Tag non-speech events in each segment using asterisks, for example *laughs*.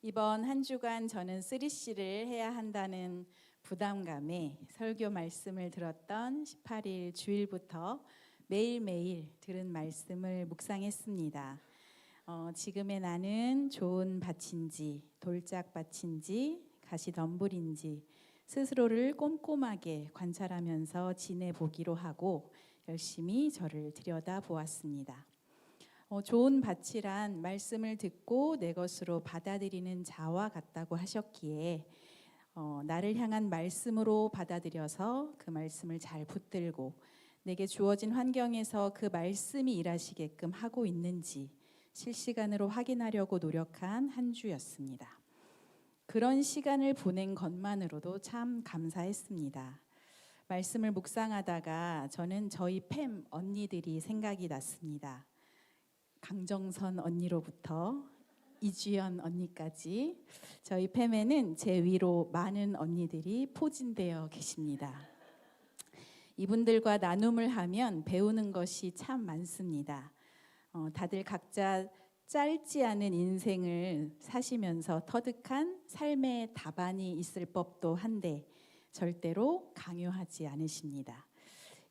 이번 한 주간 저는 3C를 해야 한다는 부담감에 설교 말씀을 들었던 18일 주일부터 매일매일 들은 말씀을 묵상했습니다. 어, 지금의 나는 좋은 밭인지 돌짝 밭인지 가시덤불인지 스스로를 꼼꼼하게 관찰하면서 지내보기로 하고 열심히 저를 들여다 보았습니다. 어, 좋은 밭이란 말씀을 듣고 내 것으로 받아들이는 자와 같다고 하셨기에 어, 나를 향한 말씀으로 받아들여서 그 말씀을 잘 붙들고 내게 주어진 환경에서 그 말씀이 일하시게끔 하고 있는지 실시간으로 확인하려고 노력한 한 주였습니다. 그런 시간을 보낸 것만으로도 참 감사했습니다. 말씀을 묵상하다가 저는 저희 팸 언니들이 생각이 났습니다. 강정선 언니로부터 이주연 언니까지 저희 팸에는 제 위로 많은 언니들이 포진되어 계십니다. 이분들과 나눔을 하면 배우는 것이 참 많습니다. 어, 다들 각자 짧지 않은 인생을 사시면서 터득한 삶의 답안이 있을 법도 한데 절대로 강요하지 않으십니다.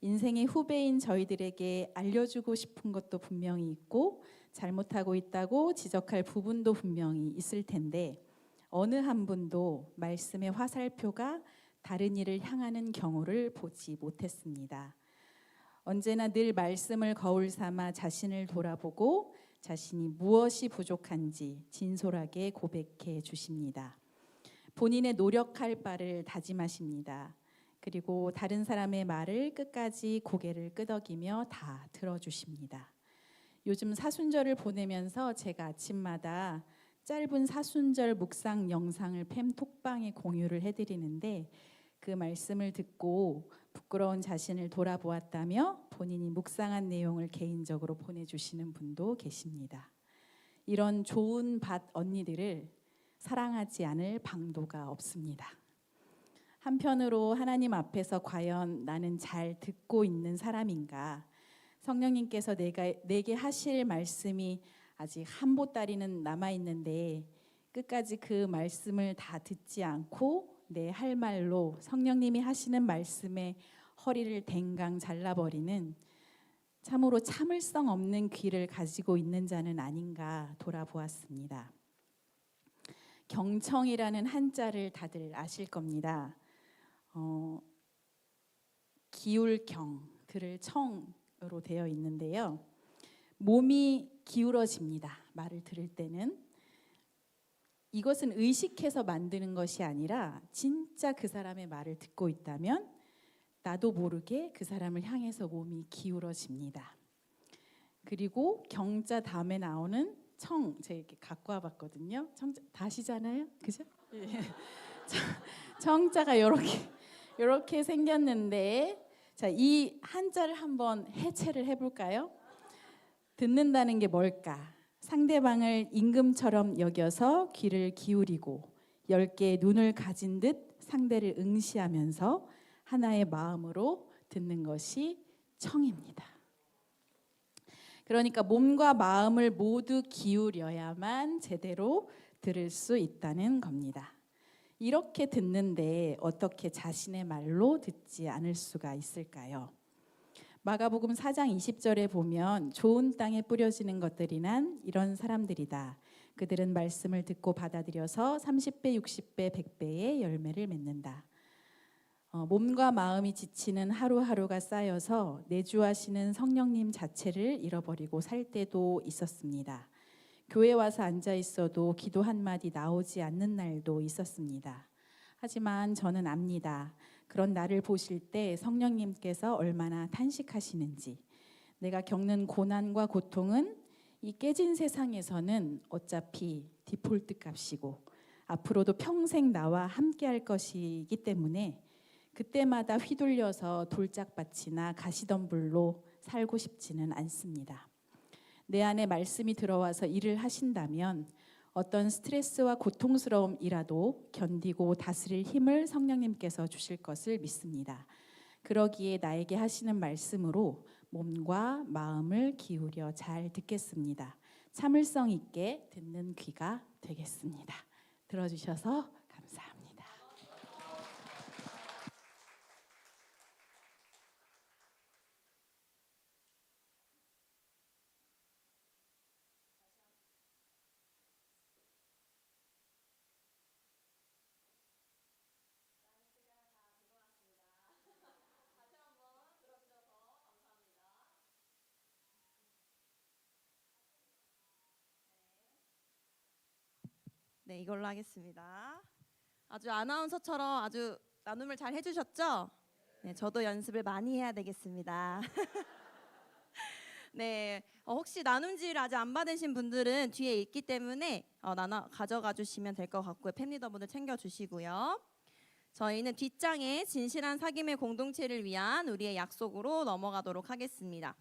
인생의 후배인 저희들에게 알려주고 싶은 것도 분명히 있고 잘못하고 있다고 지적할 부분도 분명히 있을 텐데 어느 한 분도 말씀의 화살표가 다른 일을 향하는 경우를 보지 못했습니다. 언제나 늘 말씀을 거울 삼아 자신을 돌아보고 자신이 무엇이 부족한지 진솔하게 고백해 주십니다. 본인의 노력할 바를 다짐하십니다. 그리고 다른 사람의 말을 끝까지 고개를 끄덕이며 다 들어주십니다. 요즘 사순절을 보내면서 제가 아침마다 짧은 사순절 묵상 영상을 팸 톡방에 공유를 해드리는데 그 말씀을 듣고 부끄러운 자신을 돌아보았다며 본인이 묵상한 내용을 개인적으로 보내주시는 분도 계십니다. 이런 좋은 밭 언니들을 사랑하지 않을 방도가 없습니다. 한편으로 하나님 앞에서 과연 나는 잘 듣고 있는 사람인가? 성령님께서 내가 내게 하실 말씀이 아직 한 보따리는 남아 있는데 끝까지 그 말씀을 다 듣지 않고 내 할 말로 성령님이 하시는 말씀에 허리를 댕강 잘라버리는 참으로 참을성 없는 귀를 가지고 있는 자는 아닌가 돌아보았습니다. 경청이라는 한자를 다들 아실 겁니다. 어, 기울경 글을 청으로 되어 있는데요. 몸이 기울어집니다. 말을 들을 때는 이것은 의식해서 만드는 것이 아니라 진짜 그 사람의 말을 듣고 있다면 나도 모르게 그 사람을 향해서 몸이 기울어집니다. 그리고 경자 다음에 나오는 청 제가 이렇게 갖고 와봤거든요. 청 다시잖아요, 그죠? 예. *laughs* 청자가 이렇게 이렇게 생겼는데 자, 이 한자를 한번 해체를 해볼까요? 듣는다는 게 뭘까? 상대방을 임금처럼 여겨서 귀를 기울이고 열 개의 눈을 가진 듯 상대를 응시하면서 하나의 마음으로 듣는 것이 청입니다. 그러니까 몸과 마음을 모두 기울여야만 제대로 들을 수 있다는 겁니다. 이렇게 듣는데 어떻게 자신의 말로 듣지 않을 수가 있을까요? 마가복음 4장 20절에 보면 좋은 땅에 뿌려지는 것들이 난 이런 사람들이다. 그들은 말씀을 듣고 받아들여서 30배, 60배, 100배의 열매를 맺는다. 어, 몸과 마음이 지치는 하루하루가 쌓여서 내주하시는 성령님 자체를 잃어버리고 살 때도 있었습니다. 교회 와서 앉아 있어도 기도 한마디 나오지 않는 날도 있었습니다. 하지만 저는 압니다. 그런 나를 보실 때 성령님께서 얼마나 탄식하시는지, 내가 겪는 고난과 고통은 이 깨진 세상에서는 어차피 디폴트 값이고 앞으로도 평생 나와 함께 할 것이기 때문에 그때마다 휘둘려서 돌짝밭이나 가시덤불로 살고 싶지는 않습니다. 내 안에 말씀이 들어와서 일을 하신다면 어떤 스트레스와 고통스러움이라도 견디고 다스릴 힘을 성령님께서 주실 것을 믿습니다. 그러기에 나에게 하시는 말씀으로 몸과 마음을 기울여 잘 듣겠습니다. 참을성 있게 듣는 귀가 되겠습니다. 들어주셔서 감사합니다. 네, 이걸로 하겠습니다. 아주 아나운서처럼 아주 나눔을 잘 해주셨죠? 네, 저도 연습을 많이 해야 되겠습니다. *laughs* 네, 어, 혹시 나눔지를 아직 안 받으신 분들은 뒤에 있기 때문에 어, 나눠 가져가 주시면 될 것 같고요. 팬리더분들 챙겨 주시고요. 저희는 뒷장에 진실한 사귐의 공동체를 위한 우리의 약속으로 넘어가도록 하겠습니다.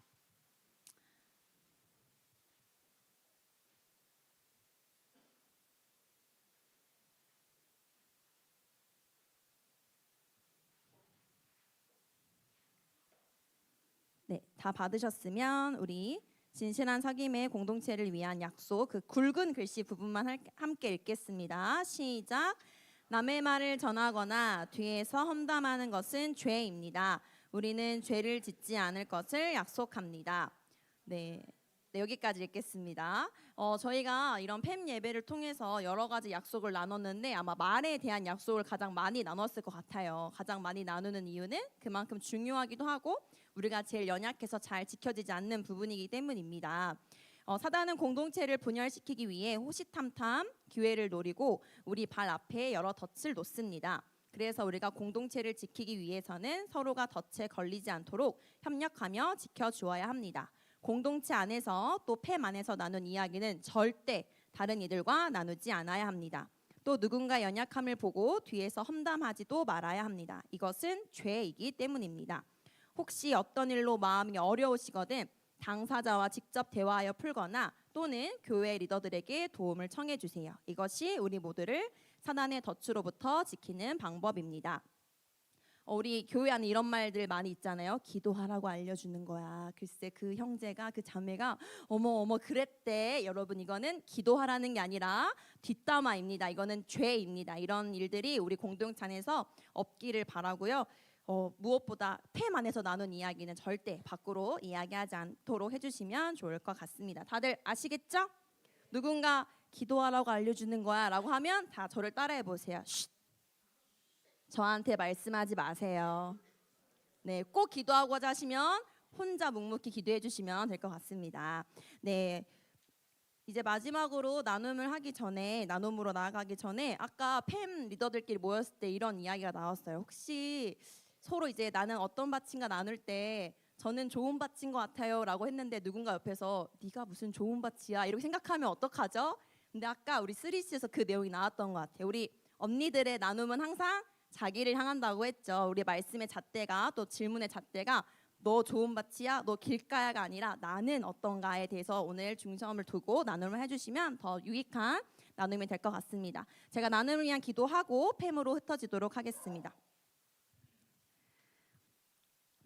네, 다 받으셨으면 우리 진실한 사귐의 공동체를 위한 약속 그 굵은 글씨 부분만 할- 함께 읽겠습니다. 시작. 남의 말을 전하거나 뒤에서 험담하는 것은 죄입니다. 우리는 죄를 짓지 않을 것을 약속합니다. 네. 네, 여기까지 읽겠습니다. 어, 저희가 이런 팸 예배를 통해서 여러 가지 약속을 나눴는데 아마 말에 대한 약속을 가장 많이 나눴을 것 같아요. 가장 많이 나누는 이유는 그만큼 중요하기도 하고 우리가 제일 연약해서 잘 지켜지지 않는 부분이기 때문입니다. 어, 사단은 공동체를 분열시키기 위해 호시탐탐 기회를 노리고 우리 발 앞에 여러 덫을 놓습니다. 그래서 우리가 공동체를 지키기 위해서는 서로가 덫에 걸리지 않도록 협력하며 지켜주어야 합니다. 공동체 안에서 또 팸 안에서 나눈 이야기는 절대 다른 이들과 나누지 않아야 합니다. 또 누군가 연약함을 보고 뒤에서 험담하지도 말아야 합니다. 이것은 죄이기 때문입니다. 혹시 어떤 일로 마음이 어려우시거든 당사자와 직접 대화하여 풀거나 또는 교회 리더들에게 도움을 청해 주세요. 이것이 우리 모두를 사단의 덫으로부터 지키는 방법입니다. 어, 우리 교회 안에 이런 말들 많이 있잖아요. 기도하라고 알려주는 거야. 글쎄 그 형제가 그 자매가 어머 어머 그랬대. 여러분 이거는 기도하라는 게 아니라 뒷담화입니다. 이거는 죄입니다. 이런 일들이 우리 공동체 안에서 없기를 바라고요. 어, 무엇보다 팸 안에서 나눈 이야기는 절대 밖으로 이야기하지 않도록 해주시면 좋을 것 같습니다. 다들 아시겠죠? 누군가 기도하라고 알려주는 거야라고 하면 다 저를 따라해 보세요. 쉿. 저한테 말씀하지 마세요. 네, 꼭 기도하고자 하시면 혼자 묵묵히 기도해 주시면 될 것 같습니다. 네. 이제 마지막으로 나눔을 하기 전에 나눔으로 나아가기 전에 아까 팸 리더들끼리 모였을 때 이런 이야기가 나왔어요. 혹시 서로 이제 나는 어떤 밭인가 나눌 때 저는 좋은 밭인 것 같아요라고 했는데 누군가 옆에서 네가 무슨 좋은 밭이야 이렇게 생각하면 어떡하죠? 근데 아까 우리 쓰리시에서 그 내용이 나왔던 것 같아요. 우리 언니들의 나눔은 항상 자기를 향한다고 했죠. 우리 말씀의 잣대가 또 질문의 잣대가 너 좋은 밭이야, 너 길가야가 아니라 나는 어떤가에 대해서 오늘 중점을 두고 나눔을 해주시면 더 유익한 나눔이 될 것 같습니다. 제가 나눔을 위한 기도하고 팸으로 흩어지도록 하겠습니다.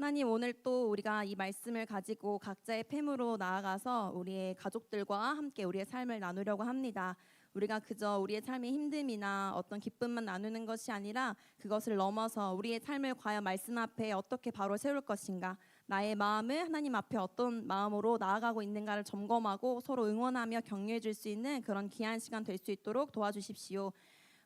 하나님 오늘 또 우리가 이 말씀을 가지고 각자의 팸으로 나아가서 우리의 가족들과 함께 우리의 삶을 나누려고 합니다. 우리가 그저 우리의 삶의 힘듦이나 어떤 기쁨만 나누는 것이 아니라 그것을 넘어서 우리의 삶을 과연 말씀 앞에 어떻게 바로 세울 것인가 나의 마음을 하나님 앞에 어떤 마음으로 나아가고 있는가를 점검하고 서로 응원하며 격려해 줄 수 있는 그런 귀한 시간 될 수 있도록 도와주십시오.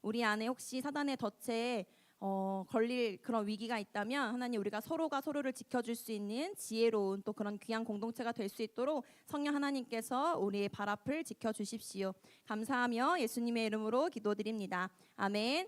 우리 안에 혹시 사단의 덫에 어, 걸릴 그런 위기가 있다면 하나님 우리가 서로가 서로를 지켜줄 수 있는 지혜로운 또 그런 귀한 공동체가 될 수 있도록 성령 하나님께서 우리의 발 앞을 지켜주십시오. 감사하며 예수님의 이름으로 기도드립니다. 아멘.